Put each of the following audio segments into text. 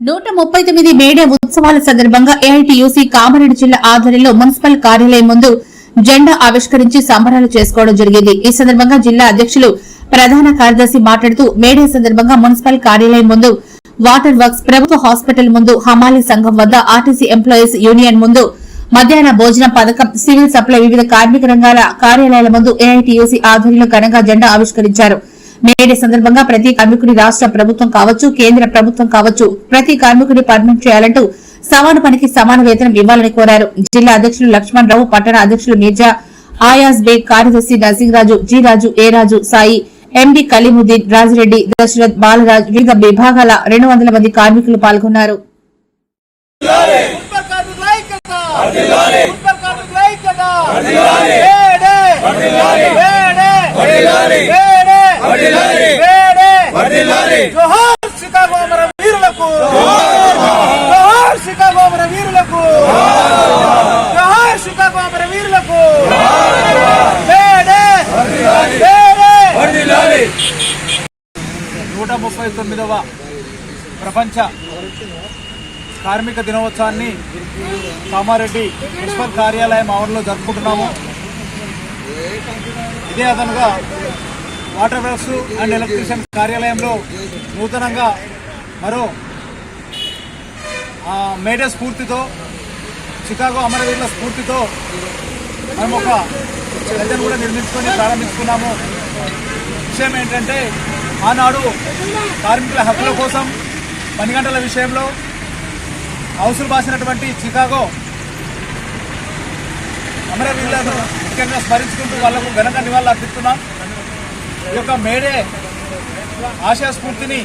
నూట ముప్పై తొమ్మిది మేడే ఉత్సవాల సందర్భంగా ఏఐటియుసి కామారెడ్డి జిల్లా ఆధ్వర్యంలో మున్సిపల్ కార్యాలయం ముందు జెండా ఆవిష్కరించి సంబరాలు చేసుకోవడం జరిగింది. ఈ సందర్భంగా జిల్లా అధ్యక్షులు ప్రధాన కార్యదర్శి మాట్లాడుతూ మేడే సందర్భంగా మున్సిపల్ కార్యాలయం ముందు వాటర్ వర్క్స్ ప్రభుత్వ హాస్పిటల్ ముందు హమాలీ సంఘం వద్ద ఆర్టీసీ ఎంప్లాయీస్ యూనియన్ ముందు మధ్యాహ్న భోజన పథకం సివిల్ సప్లై వివిధ కార్మిక రంగాల కార్యాలయాల ముందు ఏఐటీయూసీ ఆధ్వర్యంలో ఘనంగా జెండా ఆవిష్కరించారు. మేడే సందర్భంగా ప్రతి కార్మికుడి రాష్ట్ర ప్రభుత్వం కావచ్చు కేంద్ర ప్రభుత్వం కావచ్చు ప్రతి కార్మికుడి పర్మనెంట్ చేయాలంటూ సమాన పనికి సమాన వేతనం ఇవ్వాలని కోరారు. జిల్లా అధ్యక్షులు లక్ష్మణ్ రావు పట్టణ అధ్యక్షులు మీర్జా ఆయాస్ బేగ్ కార్యదర్శి Narasimharaju G Raju A Raju Sai MD Kaleemuddin Rajireddy Dasharath Balraj వివిధ విభాగాల రెండు వందల మంది కార్మికులు పాల్గొన్నారు. మున్సిపల్ వీరులకు. వీరులకు. వీరులకు. నూట ముప్పై తొమ్మిదవ ప్రపంచ కార్మిక దినోత్సవాన్ని కామారెడ్డి మున్సిపల్ కార్యాలయం ఆవరణలో జరుపుకుంటున్నాము. ఇదే అదనుగా వాటర్ వర్క్స్ అండ్ ఎలక్ట్రీషియన్ కార్యాలయంలో నూతనంగా మరో మేడే స్ఫూర్తితో చికాగో అమరవీరుల స్ఫూర్తితో మనం ఒక గదిని కూడా నిర్మించుకొని ప్రారంభించుకున్నాము. విషయం ఏంటంటే ఆనాడు కార్మికుల హక్కుల కోసం పని గంటల విషయంలో అవసరం బాసినటువంటి చికాగో అమరవీరులను ముఖ్యంగా స్మరించుకుంటూ వాళ్ళకు ఘనంగా నివాళులు అర్పిస్తున్నాం ఈ యొక్క మేడే ఆశయ స్ఫూర్తిని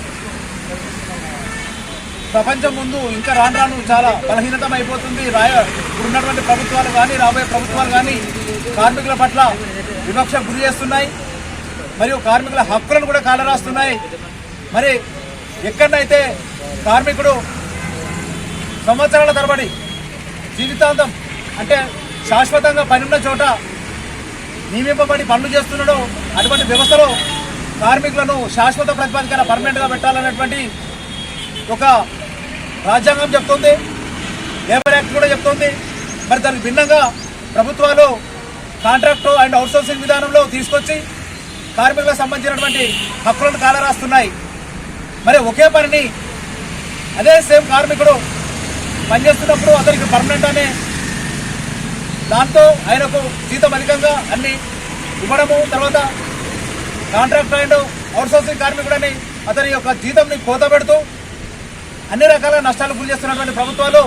ప్రపంచం ముందు ఇంకా రాను రాను చాలా బలహీనతం అయిపోతుంది రాయ ఇప్పుడున్నటువంటి ప్రభుత్వాలు కానీ రాబోయే ప్రభుత్వాలు కానీ కార్మికుల పట్ల వివక్ష గురి చేస్తున్నాయి. మరియు కార్మికుల హక్కులను కూడా కాలరాస్తున్నాయి. మరి ఎక్కడైతే కార్మికుడు సంవత్సరాల తరబడి జీవితాంతం అంటే శాశ్వతంగా పనిన్న చోట నియమింపబడి పనులు చేస్తున్నాడో అటువంటి వ్యవస్థలో కార్మికులను శాశ్వత ప్రతిపాదికన పర్మనెంట్గా పెట్టాలనేటువంటి ఒక రాజ్యాంగం చెప్తుంది లేబర్ యాక్ట్ కూడా చెప్తుంది. మరి దానికి భిన్నంగా ప్రభుత్వాలు కాంట్రాక్టు అండ్ అవుట్సోర్సింగ్ విధానంలో తీసుకొచ్చి కార్మికులకు సంబంధించినటువంటి హక్కులను కాలరాస్తున్నాయి. మరి ఒకే పనిని అదే సేమ్ కార్మికుడు పనిచేస్తున్నప్పుడు అతనికి పర్మనెంట్ అనే దాంతో ఆయనకు జీతం అధికంగా అన్ని ఇవ్వడము తర్వాత కాంట్రాక్ట్ అండ్ అవుట్సోర్సింగ్ కార్మికుడని అతని యొక్క జీతంని కోత పెడుతూ అన్ని రకాల నష్టాలు గురి చేస్తున్నటువంటి ప్రభుత్వాలు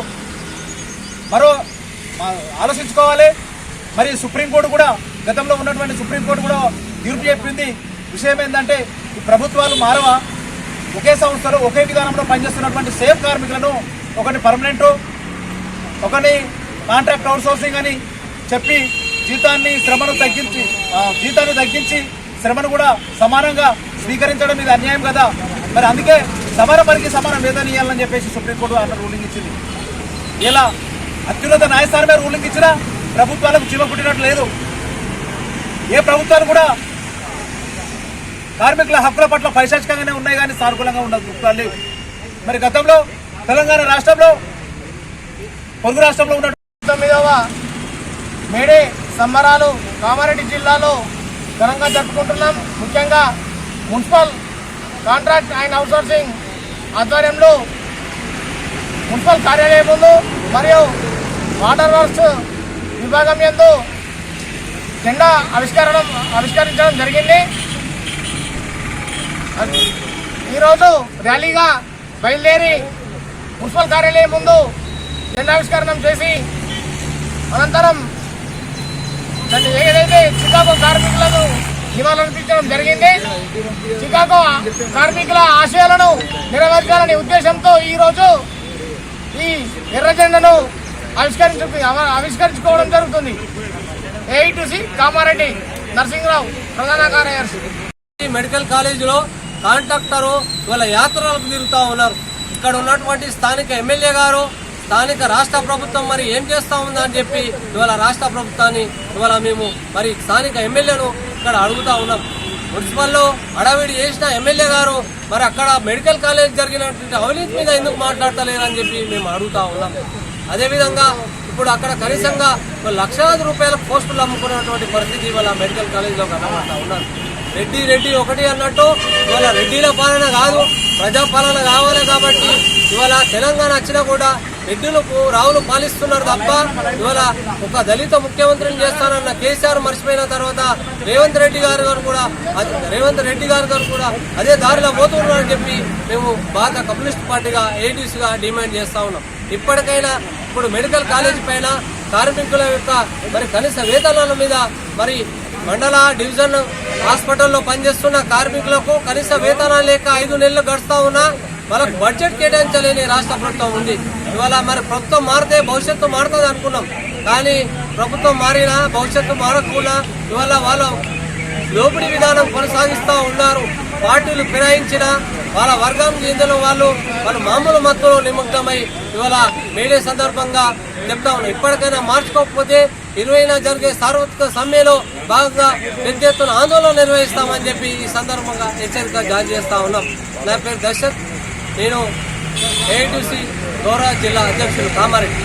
మరో ఆలోచించుకోవాలి. మరి సుప్రీంకోర్టు కూడా గతంలో ఉన్నటువంటి సుప్రీంకోర్టు కూడా తీర్పు చెప్పింది. విషయం ఏంటంటే ఈ ప్రభుత్వాలు మారవ? ఒకే సంస్థలో ఒకే విధానంలో పనిచేస్తున్నటువంటి సేఫ్ కార్మికులను ఒకటి పర్మనెంట్ ఒకటి కాంట్రాక్ట్ అవుట్సోర్సింగ్ అని చెప్పి జీతాన్ని శ్రమను తగ్గించి జీతాన్ని తగ్గించి శ్రమను కూడా సమానంగా స్వీకరించడం ఇది అన్యాయం కదా? మరి అందుకే సమాన పనికి సమాన వేతనం ఇవ్వాలని చెప్పేసి సుప్రీంకోర్టు అన్న రూలింగ్ ఇచ్చింది. ఇలా అత్యున్నత న్యాయస్థానమే రూలింగ్ ఇచ్చినా ప్రభుత్వాలకు చీమ పుట్టినట్టు లేదు. ఏ ప్రభుత్వాలు కూడా కార్మికుల హక్కుల పట్ల పైశాచికంగానే ఉన్నాయి కానీ సానుకూలంగా ఉండదు ప్రభుత్వాలు లేవు. మరి గతంలో తెలంగాణ రాష్ట్రంలో పొరుగు రాష్ట్రంలో ఉన్న తొమ్మిదవ మేడే సంబరాలు కామారెడ్డి జిల్లాలో ఘనంగా జరుపుకుంటున్నాం. ముఖ్యంగా మున్సిపల్ కాంట్రాక్ట్ అండ్ అవుట్సోర్సింగ్ ఆధ్వర్యంలో మున్సిపల్ కార్యాలయం ముందు మరియు వాటర్ వర్క్స్ విభాగం యందు జెండా ఆవిష్కరణ ఆవిష్కరించడం జరిగింది. ఈరోజు ర్యాలీగా బయలుదేరి మున్సిపల్ కార్యాలయం ముందు జెండావిష్కరణం చేసి అనంతరం దాన్ని ఏదైతే చికాగో ఆందోళన జరిగింది. చికాగో కార్మికుల ఆశయాలను నెరవేర్చాలనే ఉద్దేశంతో ఈరోజు ఈ ఎర్రజెండను ఆవిష్కరించు ఆవిష్కరించుకోవడం జరుగుతుంది. ఏఐటీసీ కామారెడ్డి నరసింహరావు ప్రధాన కార్యదర్శి. ఈ మెడికల్ కాలేజీలో కాంట్రాక్టరు ఇవాళ యాత్రలకు తిరుగుతూ ఉన్నారు. ఇక్కడ ఉన్నటువంటి స్థానిక ఎమ్మెల్యే గారు స్థానిక రాష్ట్ర ప్రభుత్వం మరి ఏం చేస్తా ఉందని చెప్పి ఇవాళ రాష్ట్ర ప్రభుత్వాన్ని ఇవాళ మేము మరి స్థానిక ఎమ్మెల్యేను అక్కడ అడుగుతా ఉన్నాం. మున్సిపల్లో అడావిడి చేసిన ఎమ్మెల్యే గారు మరి అక్కడ మెడికల్ కాలేజ్ జరిగినటువంటి అవినీతి మీద ఎందుకు మాట్లాడతలేరని చెప్పి మేము అడుగుతా ఉన్నాం. అదేవిధంగా ఇప్పుడు అక్కడ కనీసంగా లక్షలాది రూపాయల పోస్టులు అమ్ముకున్నటువంటి పరిస్థితి ఇవాళ మెడికల్ కాలేజీలో కనబడతా ఉన్నారు రెడ్డి రెడ్డి ఒకటి అన్నట్టు ఇవాళ రెడ్డిల పాలన కాదు ప్రజాపాలన కావాలి కాబట్టి ఇవాళ తెలంగాణ వచ్చినా కూడా రెడ్డిలకు రావులు పాలిస్తున్నారు తప్ప ఇవాళ ఒక దళిత ముఖ్యమంత్రిని చేస్తానన్న కేసీఆర్ మర్చిపోయిన తర్వాత రేవంత్ రెడ్డి గారు గారు కూడా అదే- రేవంత్ రెడ్డి గారు గారు కూడా అదే దారిలో పోతున్నారని చెప్పి మేము భారత కమ్యూనిస్ట్ పార్టీగా ఏడీసీగా డిమాండ్ చేస్తా ఉన్నాం. ఇప్పటికైనా ఇప్పుడు మెడికల్ కాలేజ్ పైన కార్మికుల యొక్క మరి కనీస వేతనాల మీద మరి మండల డివిజన్ హాస్పిటల్లో పనిచేస్తున్న కార్మికులకు కనీస వేతనాలు లేక ఐదు నెలలు గడుస్తా ఉన్నా వాళ్ళకు బడ్జెట్ కేటాయించలేని రాష్ట్ర ప్రభుత్వం ఉంది. ఇవాళ మరి ప్రభుత్వం మారితే భవిష్యత్తు మారుతుంది అనుకున్నాం. కానీ ప్రభుత్వం మారినా భవిష్యత్తు మారకుండా ఇవాళ వాళ్ళ లోపిడి విధానం కొనసాగిస్తూ ఉన్నారు. పార్టీలు ఫిరాయించిన వాళ్ళ వర్గం చెందిన వాళ్ళు వాళ్ళ మామూలు మత్తులో నిమగ్నమై ఇవాళ మేడే సందర్భంగా చెప్తా ఉన్నాం ఇప్పటికైనా మార్చుకోకపోతే ఇరవైన జరిగే సార్వత్రిక సమ్మెలో భాగంగా పెద్ద ఎత్తున ఆందోళన నిర్వహిస్తామని చెప్పి ఈ సందర్భంగా హెచ్చరిక జారీ చేస్తా ఉన్నాం. నా పేరు దశరథ్ నేను ఏఐటీసీ గౌరవ జిల్లా అధ్యక్షులు కామారెడ్డి.